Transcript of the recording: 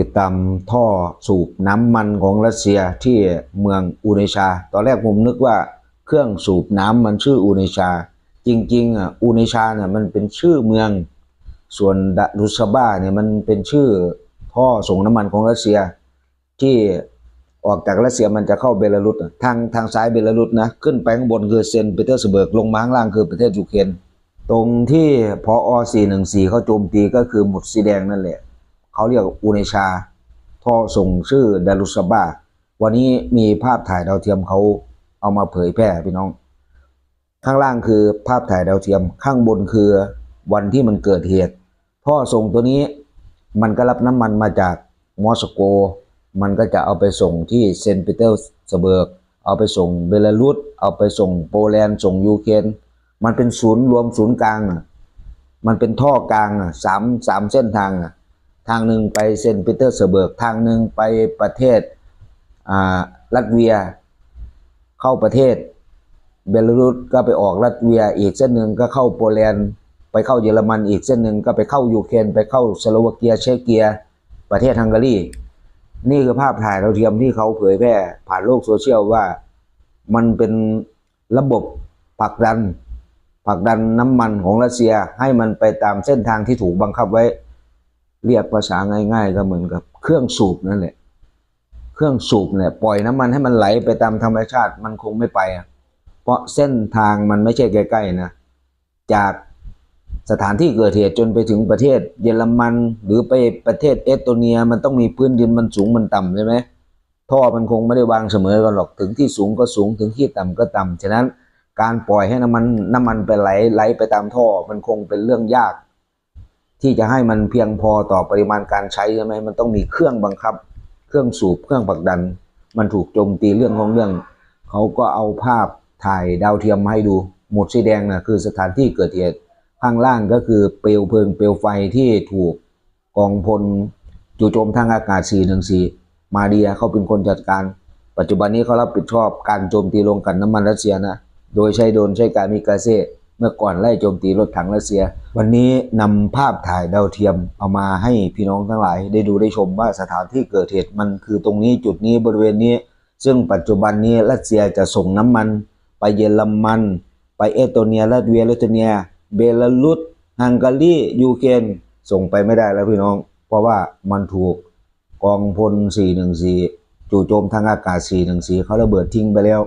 ติดตามท่อสูบน้ำมันของรัสเซียที่เมืองอูเนชา ตอนแรกผมนึกว่าเครื่องสูบน้ำมันชื่ออูเนชา จริงๆอะอูเนชาเนี่ยมันเป็นชื่อเมือง ส่วนดะรุสบ้าเนี่ยมันเป็นชื่อท่อส่งน้ำมันของรัสเซีย ที่ออกจากรัสเซียมันจะเข้าเบลารุสทางทางซ้ายเบลารุสนะขึ้นไปข้างบนคือเซนต์ปีเตอร์สเบิร์กลงมาข้างล่างคือประเทศยูเครนตรงที่พอ414เขาโจมตีก็คือหมุดสีแดงนั่นแหละ เขาเรียกอูเนชาท่อส่งชื่อดารุสบาวันนี้มีภาพถ่ายดาวเทียมเขาเอามาเผยแพร่พี่น้อง ข้างล่างคือภาพถ่ายดาวเทียมข้างบนคือวันที่มันเกิดเหตุ ท่อส่งตัวนี้มันก็รับน้ำมันมาจากมอสโก มันก็จะเอาไปส่งที่เซนต์ปีเตอร์สเบิร์ก เอาไปส่งเบลารุส เอาไปส่งโปแลนด์ ส่งยูเครน มันเป็นศูนย์รวมศูนย์กลางอะมันเป็นท่อกลางอะสามสามเส้นทางอะ ทางหนึ่งไปเซนต์ปีเตอร์เสเบิร์กทางหนึ่งไปประเทศอ่าลัตเวีย เข้าประเทศเบลารุสก็ไปออกรัสเวีย อีกเส้นหนึ่งก็เข้าโปแลนด์ไปเข้าเยอรมันอีกเส้นหนึ่งก็ไปเข้ายูเครนไปเข้าสโลวาเกียเชเกีย ประเทศฮังการีนี่คือภาพถ่ายดาเทียมที่เขาเผยแพร่ผ่านโลกโซเชียลว่ามันเป็นระบบผลักดันผลักดันน้ำมันของรัสเซียให้มันไปตามเส้นทางที่ถูกบังคับไว้ เรียกภาษาง่าย ๆ ก็เหมือนกับเครื่องสูบนั่นแหละ เครื่องสูบเนี่ยปล่อยน้ำมันให้มันไหลไปตามธรรมชาติมันคงไม่ไปอะเพราะเส้นทางมันไม่ใช่ใกล้ๆนะจากสถานที่เกิดเหตุจนไปถึงประเทศเยอรมันหรือไปประเทศเอสโตเนียมันต้องมีพื้นดินมันสูงมันต่ำใช่ไหมท่อมันคงไม่ได้วางเสมอกันหรอกถึงที่สูงก็สูงถึงที่ต่ำก็ต่ำฉะนั้นการปล่อยให้น้ำมันน้ำมันไปไหลไหลไปตามท่อมันคงเป็นเรื่องยาก ที่จะให้มันเพียงพอต่อปริมาณการใช้ใช่ไหมมันต้องมีเครื่องบังคับ เครื่องสูบเครื่องผลักดัน มันถูกโจมตีเรื่องของเรื่อง เขาก็เอาภาพถ่ายดาวเทียมมาให้ดูหมดสีแดงนะคือสถานที่เกิดเหตุข้างล่างก็คือเปลวเพลิงเปลวไฟที่ถูกกองพลจู่โจมทางอากาศ 414 มาเดียเขาเป็นคนจัดการ ปัจจุบันนี้เขารับผิดชอบการโจมตีลงกลันน้ำมันรัสเซียนะ โดยใช้โดรนใช้การมิกาเซ่ เมื่อก่อนไล่โจมตีรถถังรัสเซีย วันนี้นำภาพถ่ายดาวเทียมเอามาให้พี่น้องทั้งหลาย ได้ดูได้ชมว่าสถานที่เกิดเหตุมันคือตรงนี้จุดนี้บริเวณนี้ ซึ่งปัจจุบันนี้รัสเซียจะส่งน้ำมัน ไปเยอรมัน ไปเอสโตเนียลัตเวียลิทัวเนีย เบลารุสฮังการียูเครนส่งไปไม่ได้แล้วพี่น้อง เพราะว่ามันถูกกองพล 414 จู่โจมทางอากาศ 414 เขาระเบิดทิ้งไปแล้ว